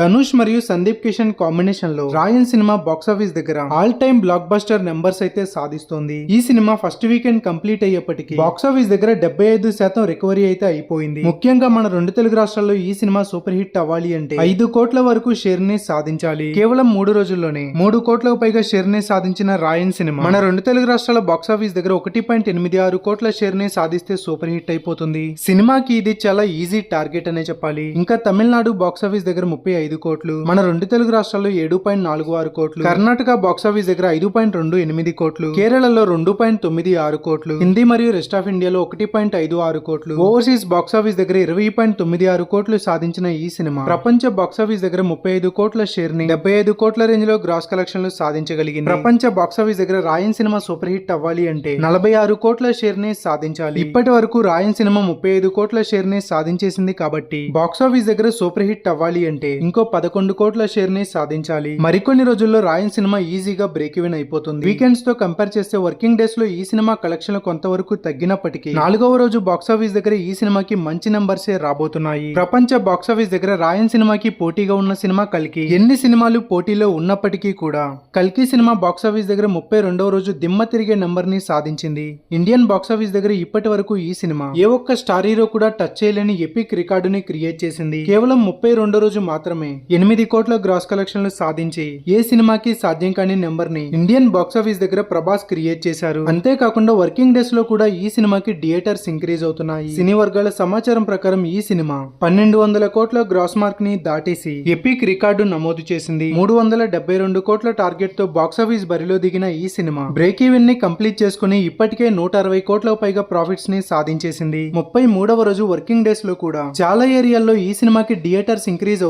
ధనుష్ మరియు సందీప్ కిషన్ కాంబినేషన్లో Raayan cinema box office దగ్గర all time blockbuster numbers అయితే సాధిస్తోంది. ఈ సినిమా ఫస్ట్ వీకెండ్ కంప్లీట్ అయ్యేప్పటికీ బాక్సాఫీస్ దగ్గర డెబ్బై ఐదు శాతం రికవరీ అయితే అయిపోయింది. ముఖ్యంగా మన రెండు తెలుగు రాష్ట్రాల్లో ఈ సినిమా సూపర్ హిట్ అవ్వాలి అంటే ఐదు కోట్ల వరకు షేర్ని సాధించాలి. కేవలం మూడు రోజుల్లోనే మూడు కోట్లకు పైగా షేర్ని సాధించిన రాయన్ సినిమా మన రెండు తెలుగు రాష్ట్రాల బాక్సాఫీస్ దగ్గర ఒకటి పాయింట్ ఎనిమిది ఆరు కోట్ల షేర్ని సాధిస్తే సూపర్ హిట్ అయిపోతుంది. సినిమాకి ఇది చాలా ఈజీ టార్గెట్ అనే చెప్పాలి. ఇంకా తమిళనాడు బాక్సాఫీస్ దగ్గర ముప్పై ఐదు కోట్లు మన రెండు తెలుగు రాష్ట్రాల్లో ఏడు పాయింట్ నాలుగు ఆరు కోట్లు కర్ణాటక బాక్సాఫీస్ దగ్గర ఐదు పాయింట్ రెండు ఎనిమిది కోట్లు కేరళలో రెండు పాయింట్ తొమ్మిది ఆరు కోట్లు హిందీ మరియు రెస్ట్ ఆఫ్ ఇండియాలో ఒకటి పాయింట్ ఐదు ఆరు కోట్లు ఓవర్సీస్ బాక్సాఫీస్ దగ్గర ఇరవై పాయింట్ తొమ్మిది ఆరు కోట్లు సాధించిన ఈ సినిమా. ప్రపంచ బాక్సాఫీస్ దగ్గర ముప్పై ఐదు కోట్ల షేర్ని డెబ్బై ఐదు కోట్ల రేంజ్లో గ్రాస్ కలెక్షన్లు సాధించగలిగింది. ప్రపంచ బాక్సాఫీస్ దగ్గర రాయన్ సినిమా సూపర్ హిట్ అవ్వాలి అంటే నలభై ఆరు కోట్ల షేర్ని సాధించాలి. ఇప్పటి వరకు రాయన్ సినిమా ముప్పై ఐదు కోట్ల షేర్ని సాధించేసింది కాబట్టి బాక్సాఫీస్ దగ్గర సూపర్ హిట్ అవ్వాలి అంటే ఇంకో పదకొండు కోట్ల షేర్ని సాధించాలి. మరికొన్ని రోజుల్లో రాయన్ సినిమా ఈజీగా బ్రేక్ ఈవెన్ అయిపోతుంది. వీకెండ్స్తో కంపేర్ చేస్తే వర్కింగ్ డేస్లో ఈ సినిమా కలెక్షన్లు కొంతవరకు తగ్గినప్పటికీ నాలుగవ రోజు బాక్సాఫీస్ దగ్గర ఈ సినిమాకి మంచి నంబర్స్ రాబోతున్నాయి. ప్రపంచ బాక్సాఫీస్ దగ్గర రాయన్ సినిమాకి పోటీగా ఉన్న సినిమా కల్కి. ఎన్ని సినిమాలు పోటీలో ఉన్నప్పటికీ కూడా కల్కి సినిమా బాక్సాఫీస్ దగ్గర ముప్పై రెండవ రోజు దిమ్మ తిరిగే నంబర్ని సాధించింది. ఇండియన్ బాక్సాఫీస్ దగ్గర ఇప్పటి వరకు ఈ సినిమా ఏ ఒక్క స్టార్ హీరో కూడా టచ్ చేయలేని ఎపిక్ రికార్డుని క్రియేట్ చేసింది. కేవలం ముప్పై రెండో రోజు మాత్రమే. ఎనిమిది కోట్ల గ్రాస్ కలెక్షన్లు సాధించి ఏ సినిమాకి సాధ్యం కాని నెంబర్ని ఇండియన్ బాక్సాఫీస్ దగ్గర ప్రభాస్ క్రియేట్ చేశారు. అంతేకాకుండా వర్కింగ్ డేస్లో కూడా ఈ సినిమాకి థియేటర్స్ ఇంక్రీజ్ అవుతున్నాయి. సినీ వర్గాల సమాచారం ప్రకారం ఈ సినిమా పన్నెండు వందల కోట్ల గ్రాస్ మార్క్ని దాటేసి ఎపిక్ రికార్డు నమోదు చేసింది. మూడు వందల డెబ్బై రెండు కోట్ల టార్గెట్తో బాక్సాఫీస్ బరిలో దిగిన ఈ సినిమా బ్రేక్ ఈవెన్ని కంప్లీట్ చేసుకుని ఇప్పటికే నూట అరవై కోట్ల పైగా ప్రాఫిట్స్ని సాధించేసింది. ముప్పై మూడవ రోజు వర్కింగ్ డేస్లో కూడా చాలా ఏరియాల్లో ఈ సినిమాకి థియేటర్స్ ఇంక్రీజ్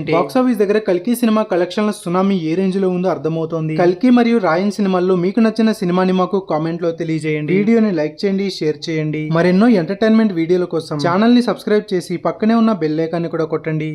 అవుతున్నాయంటే బాక్సాఫీస్ దగ్గర కల్కి సినిమా కలెక్షన్ల సునామీ ఏ రేంజ్లో ఉందో అర్థమవుతోంది. కల్కి మరియు రాయన్ సినిమాల్లో మీకు నచ్చిన సినిమాని మాకు కామెంట్లో తెలియజేయండి. వీడియోని లైక్ చేయండి షేర్ చేయండి. మరెన్నో ఎంటర్టైన్మెంట్ వీడియోల కోసం ఛానల్ని సబ్స్క్రైబ్ చేసి పక్కనే ఉన్న బెల్ ఐకాన్ని కూడా కొట్టండి.